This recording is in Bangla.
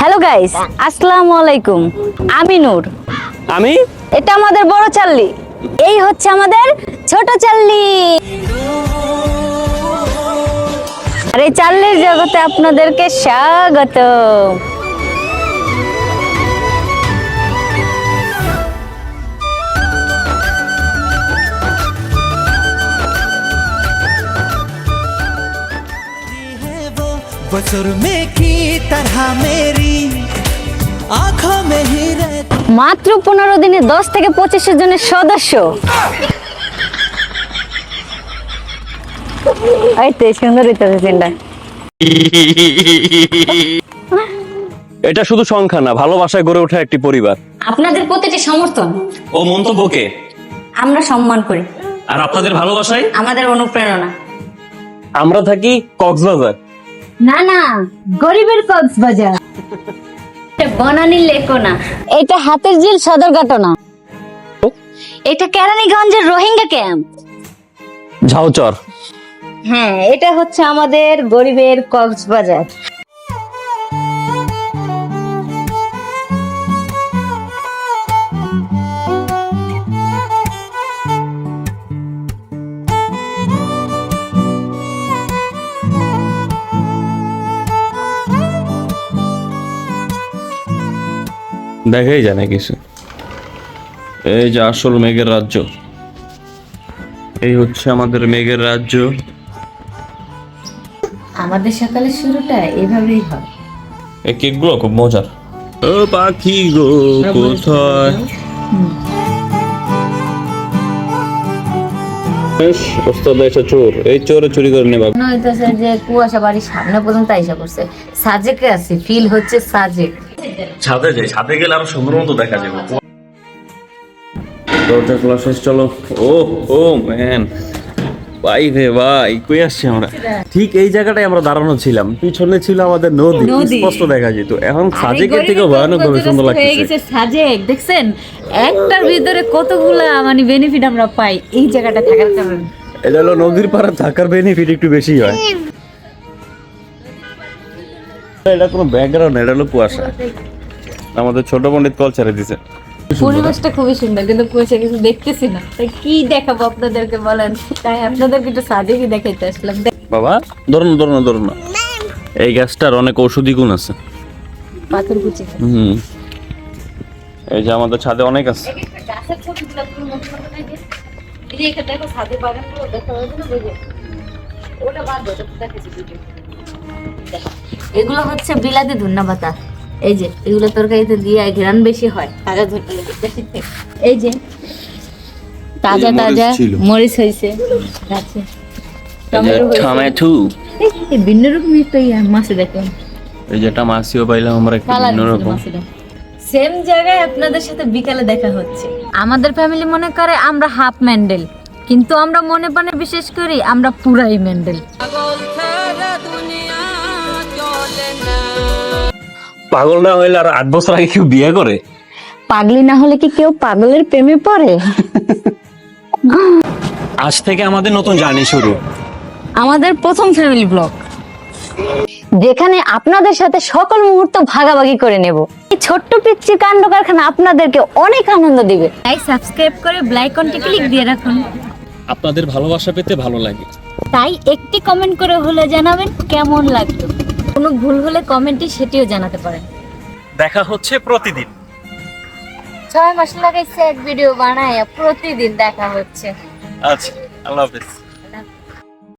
হ্যালো গাইস আসসালামু আলাইকুম আমি নূর। আমি? এটা আমাদের বড় চাল্লি। এই হচ্ছে আমাদের ছোট চাল্লি। আর এই চাল্লির জগতে আপনাদেরকে স্বাগত वो वो सुरमे की तरह मेरी आंखों में ही रहती মাত্র পনেরো দিনে দশ থেকে পঁচিশ জনের সদস্য এই তো সুন্দর হইতেছে সিনটা এটা শুধু সংখ্যা না ভালোবাসায় গড়ে ওঠা একটি পরিবার আপনাদের প্রতিটি সমর্থন ও মন্তব্যকে আমরা সম্মান করি আর আপনাদের ভালোবাসায় আমাদের অনুপ্রেরণা আমরা থাকি কক্সবাজার না না গরিবের কক্সবাজার। বনানী লেকো না এটা হাতের জেল সদর ঘটনা। এটা কেরানীগঞ্জের রোহিঙ্গা ক্যাম্প। ঝাউচর। হ্যাঁ এটা হচ্ছে আমাদের গরিবের কক্সবাজার। দেখাই যায় না কিছু। এই যে আসল মেঘের রাজ্য। এই হচ্ছে আমাদের মেঘের রাজ্য। আমাদের সকালের শুরুটা এভাবেই হয়। এই কেকগুলো খুব মজার। ও পাখি গো কোথায়? ওস্তাদ এসে চোর। এই চোরে চুরি করে নেবা। মনে হইতেছে যে কুয়াশা বাড়ির সামনে পর্যন্ত আইসা করছে সাজেকে আছি ফিল হচ্ছে সাজেক। ছাদে যাই ছাদে গেলে আরও সুন্দর মতো দেখা যাবে। দরজা খোলা শেষ চলো। ও ও ম্যান ভাই রে ভাই কই আসছি আমরা? ঠিক এই জায়গাটায় আমরা দাঁড়ানো ছিলাম। পিছনে ছিল আমাদের নদী। স্পষ্ট দেখা যেত। এখন সাজেকের থেকে ভয়ানক ভাবে সুন্দর লাগতেছে। সাজেক দেখছেন? একটার ভিতরে কতগুলা মানে বেনিফিট আমরা পাই এই জায়গাটা থাকার কারণে। এটা হলো নদীর পাড়ে থাকার বেনিফিট একটু বেশি হয়। এটা কোনো ব্যাকগ্রাউন্ড এটা হলো কুয়াশা। আমাদের ছোট পণ্ডিত কল ছেড়ে দিছে। পরিবেশটা খুবই সুন্দর কিন্তু কুয়াশা কিছু দেখতেছি না। তাই কি দেখাবো আপনাদেরকে বলেন? তাই আপনাদেরকে একটু সাজেকই দেখাইতে আসলাম। বাবা ধরুন ধরুন ধরুন। এই গাছটার অনেক ঔষধি গুণ আছে। পাথর কুচি। হুম। এই যে আমাদের ছাদে অনেক আছে। ওটা বাদ দাও এগুলো হচ্ছে বিলাতি ধন্যা পাতা। এই যে এগুলো তরকারিতে দিয়ে ঘেরান বেশি হয়। তাজা ধন্যা এই যে তাজা তাজা মরিচ হয়েছে। গাছে। টমেটো ভিন্ন এই যেটা মাছিও পাইলাম আমরা একটু ভিন্ন রকম। সেম জায়গায় আপনাদের সাথে বিকালে দেখা হচ্ছে। আমাদের ফ্যামিলি মনে করে আমরা হাফ ম্যান্ডেল কিন্তু আমরা মনে প্রাণে বিশেষ করি আমরা পুরাই ম্যান্ডেল পাগল না হইলে আর আট বছর আগে কেউ বিয়ে করে? পাগলি না হলে কি কেউ পাগলের প্রেমে পড়ে? আজ থেকে আমাদের নতুন জার্নি শুরু। আমাদের প্রথম ফ্যামিলি ব্লগ যেখানে আপনাদের সাথে সকল মুহূর্ত ভাগাভাগি করে নেব। এই ছোট্ট পিচ্ছি কাণ্ড কারখানা আপনাদেরকে অনেক আনন্দ দিবে। তাই সাবস্ক্রাইব করে ব্লাইকনটি ক্লিক দিয়ে রাখুন। আপনাদের ভালোবাসা পেতে ভালো লাগে। তাই একটি কমেন্ট করে হলে জানাবেন কেমন লাগল। কোনো ভুল হলে কমেন্টে সেটিও জানাতে পারেন। দেখা হচ্ছে প্রতিদিন। ছয় মাস লাগাইছে এক ভিডিও বানায় প্রতিদিন দেখা হচ্ছে। আচ্ছা আল্লাহ হাফেজ।